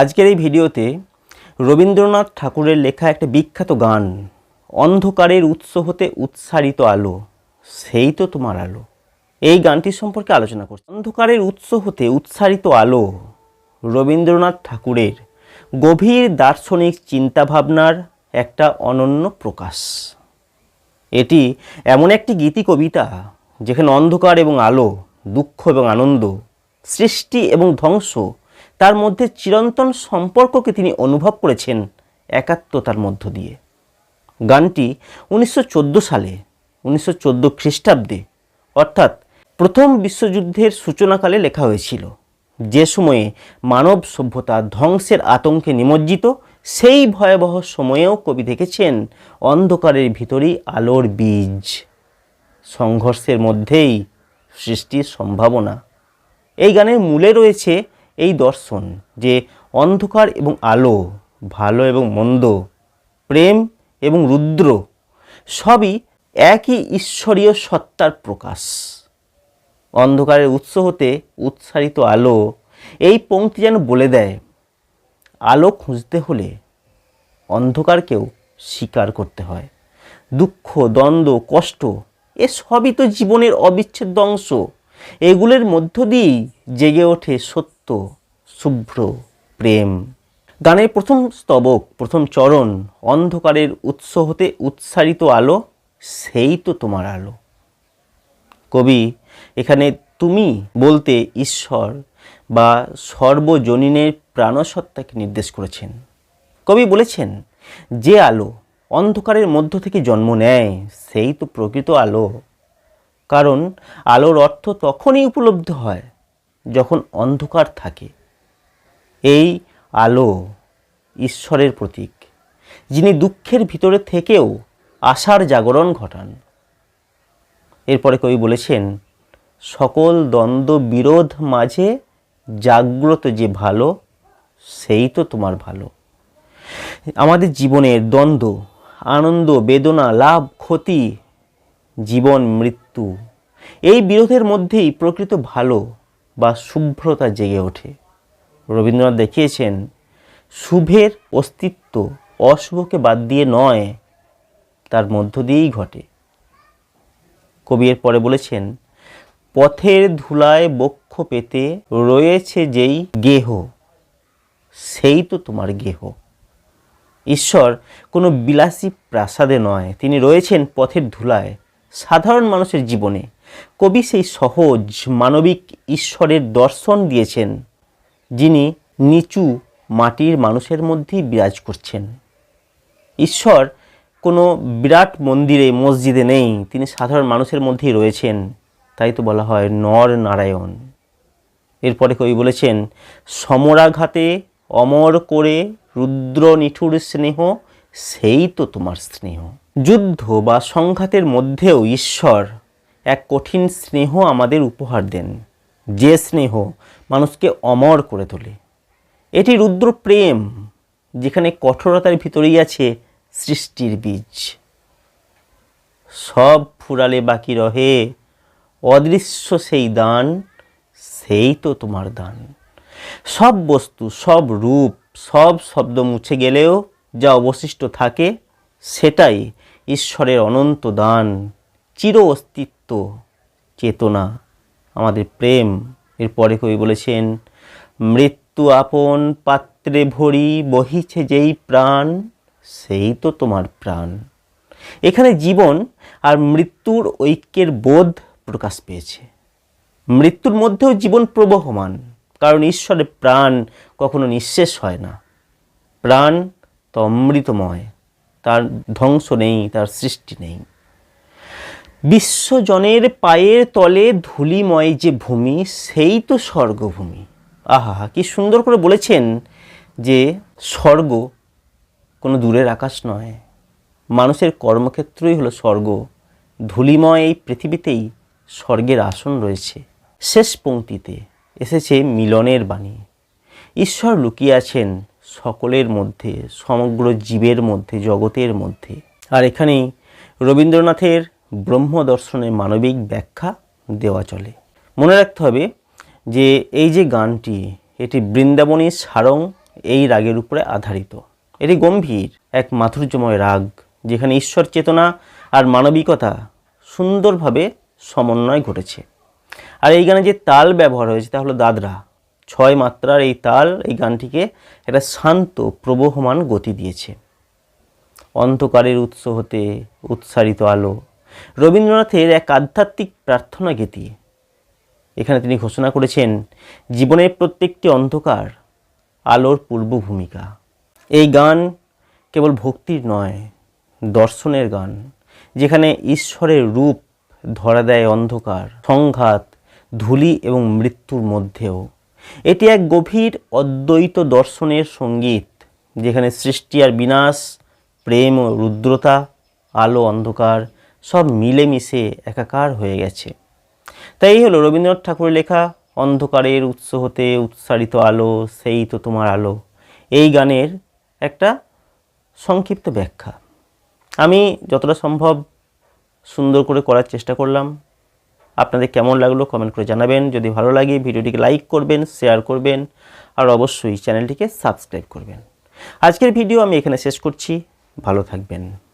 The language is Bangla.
আজকের এই ভিডিওতে রবীন্দ্রনাথ ঠাকুরের লেখা একটা বিখ্যাত গান, অন্ধকারের উৎস হতে উৎসারিত আলো, সেই তো তোমার আলো। এই গানটির সম্পর্কে আলোচনা করছি। অন্ধকারের উৎস হতে উৎসারিত আলো, রবীন্দ্রনাথ ঠাকুরের গভীর দার্শনিক চিন্তাভাবনার একটা অনন্য প্রকাশ। এটি এমন একটি গীতি কবিতা, যেখানে অন্ধকার এবং আলো, দুঃখ এবং আনন্দ, সৃষ্টি এবং ধ্বংস তার মধ্যে চিরন্তন সম্পর্ককে তিনি অনুভব করেছেন একাত্মতার মধ্য দিয়ে। গানটি উনিশশো চোদ্দ সালে, উনিশশো চোদ্দ খ্রিস্টাব্দে, অর্থাৎ প্রথম বিশ্বযুদ্ধের সূচনাকালে লেখা হয়েছিল। যে সময়ে মানব সভ্যতা ধ্বংসের আতঙ্কে নিমজ্জিত, সেই ভয়াবহ সময়েও কবি দেখেছেন অন্ধকারের ভিতরেই আলোর বীজ। সংঘর্ষের মধ্যেই সৃষ্টির সম্ভাবনা। এই গানের মূলে রয়েছে এই দর্শন যে অন্ধকার এবং আলো, ভালো এবং মন্দ, প্রেম এবং রুদ্র, সবই একই ঈশ্বরীয় সত্তার প্রকাশ। অন্ধকারের উৎস হতে উৎসারিত আলো এই পংক্তি যেন বলে দেয়, আলো খুঁজতে হলে অন্ধকারকেও স্বীকার করতে হয়। দুঃখ, দ্বন্দ্ব, কষ্ট, এ সবই তো জীবনের অবিচ্ছেদ্য অংশ। এগুলোর মধ্য দিয়েই জেগে ওঠে সত্য শুভ্র প্রেম। গানের প্রথম স্তবক, প্রথম চরণ, অন্ধকারের উৎস হতে উৎসারিত আলো, সেই তো তোমার আলো। কবি, এখানে তুমি বলতে ঈশ্বর বা সর্বজনীনের প্রাণসত্তাকে নির্দেশ করেছেন। কবি বলেছেন, যে আলো অন্ধকারের মধ্য থেকে জন্ম নেয়, সেই তো প্রকৃত আলো। কারণ আলোর অর্থ তখনই উপলব্ধ হয় যখন অন্ধকার থাকে, এই আলো ঈশ্বরের প্রতীক, যিনি দুঃখের ভিতরে থেকেও আশার জাগরণ ঘটান। এরপরে কবি বলেছেন, সকল দ্বন্দ্ব বিরোধ মাঝে জাগ্রত যে ভালো, সেই তো তোমার ভালো। আমাদের জীবনের দ্বন্দ্ব, আনন্দ, বেদনা, লাভ, ক্ষতি, জীবন, মৃত্যু, এই বিরোধের মধ্যেই প্রকৃত ভালো বা শুভ্রতা জেগে ওঠে। রবীন্দ্রনাথ দেখিয়েছেন, শুভের অস্তিত্ব অশুভকে বাদ দিয়ে নয়, তার মধ্য দিয়েই ঘটে। কবি এর পরে বলেছেন, পথের ধুলায় বক্ষ পেতে রয়েছে যেই গেহ, সেই তো তোমার গেহ। ঈশ্বর কোনো বিলাসী প্রাসাদে নয়, তিনি রয়েছেন পথের ধুলায়, সাধারণ মানুষের জীবনে। কবি সেই সহজ মানবিক ঈশ্বরের দর্শন দিয়েছেন, যিনি নিচু মাটির মানুষের মধ্যেই বিরাজ করছেন। ঈশ্বর কোনো বিরাট মন্দিরে, মসজিদে নেই, তিনি সাধারণ মানুষের মধ্যেই রয়েছেন, তাই তো বলা হয় নর নারায়ণ। এরপরে কবি বলেছেন, সমরাঘাতে অমর করে রুদ্র নিঠুর স্নেহ, সেই তো তোমার স্নেহ। যুদ্ধ বা সংঘাতের মধ্যেও ঈশ্বর এক কঠিন স্নেহ আমাদের উপহার দেন। যে স্নেহ মানুষকে অমর করে তোলে। এটি রুদ্র প্রেম, যেখানে কঠোরতার ভিতরেই আছে সৃষ্টির বীজ। সব ফুরালে বাকি রহে, অদৃশ্য সেই দান, সেই তো তোমার দান। সব বস্তু, সব রূপ, সব শব্দ মুছে গেলেও যা অবশিষ্ট থাকে, সেটাই ঈশ্বরের অনন্ত দান। চির অস্তিত্ব চেতনা, আমাদের প্রেম। এরপরে কবি বলেছেন, মৃত্যু আপন পাত্রে ভরি বহিছে যেই প্রাণ, সেই তো তোমার প্রাণ। এখানে জীবন আর মৃত্যুর ঐক্যের বোধ প্রকাশ পেয়েছে। মৃত্যুর মধ্যেও জীবন প্রবহমান, কারণ ঈশ্বরের প্রাণ কখনো নিঃশেষ হয় না। প্রাণ তো অমৃতময়, তার ধ্বংস নেই, তার সৃষ্টি নেই। বিশ্বজনের পায়ের তলে ধুলিময় যে ভূমি, সেই তো স্বর্গভূমি। আহা, কি সুন্দর করে বলেছেন যে স্বর্গ কোনো দূরের আকাশ নয়। মানুষের কর্মক্ষেত্রই হলো স্বর্গ। ধুলিময় এই পৃথিবীতেই স্বর্গের আসন রয়েছে। শেষ পংক্তিতে এসেছে মিলনের বাণী। ঈশ্বর লুকিয়ে আছেন সকলের মধ্যে, সমগ্র জীবের মধ্যে, জগতের মধ্যে। আর এখানেই রবীন্দ্রনাথের ব্রহ্ম দর্শনের মানবিক ব্যাখ্যা দেওয়া চলে। মনে রাখতে হবে যে এই যে গানটি, এটি বৃন্দাবনী সারং এই রাগের উপরে আধারিত। এটি গম্ভীর, এক মাধুর্যময় রাগ, যেখানে ঈশ্বর চেতনা আর মানবিকতা সুন্দরভাবে সমন্বয় ঘটেছে। আর এই গানে যে তাল ব্যবহার হয়েছে, তা হলো দাদরা। ছয় মাত্রার এই তাল, এই গানটিকে একটা শান্ত, প্রবহমান গতি দিয়েছে। অন্ধকারের উৎস হতে উৎসারিত আলো রবীন্দ্রনাথের এক আধ্যাত্মিক প্রার্থনা গীতি। এখানে তিনি ঘোষণা করেছেন, জীবনের প্রত্যেকটি অন্ধকার আলোর পূর্ব ভূমিকা এই গান কেবল ভক্তির নয়, দর্শনের গান, যেখানে ঈশ্বরের রূপ ধরা দেয় অন্ধকার, সংঘাত, ধূলি এবং মৃত্যুর মধ্যেও। এটি এক গভীর অদ্বৈত দর্শনের সংগীত, যেখানে সৃষ্টি আর বিনাশ, প্রেম ও রুদ্রতা, আলো, অন্ধকার সব মিলেমিশে একাকার হয়ে গেছে। তাই এই হলো রবীন্দ্রনাথ ঠাকুরের লেখা, অন্ধকারের উৎস হতে উৎসারিত আলো, সেই তো তোমার আলো। এই গানের একটা সংক্ষিপ্ত ব্যাখ্যা। আমি যতটা সম্ভব সুন্দর করে করার চেষ্টা করলাম। আপনাদের কেমন লাগল কমেন্ট করে জানাবেন। যদি ভালো লাগে, ভিডিওটিকে লাইক করবেন, শেয়ার করবেন, আর অবশ্যই চ্যানেলটিকে সাবস্ক্রাইব করবেন। আজকের ভিডিও আমি এখানে শেষ করছি। ভালো থাকবেন।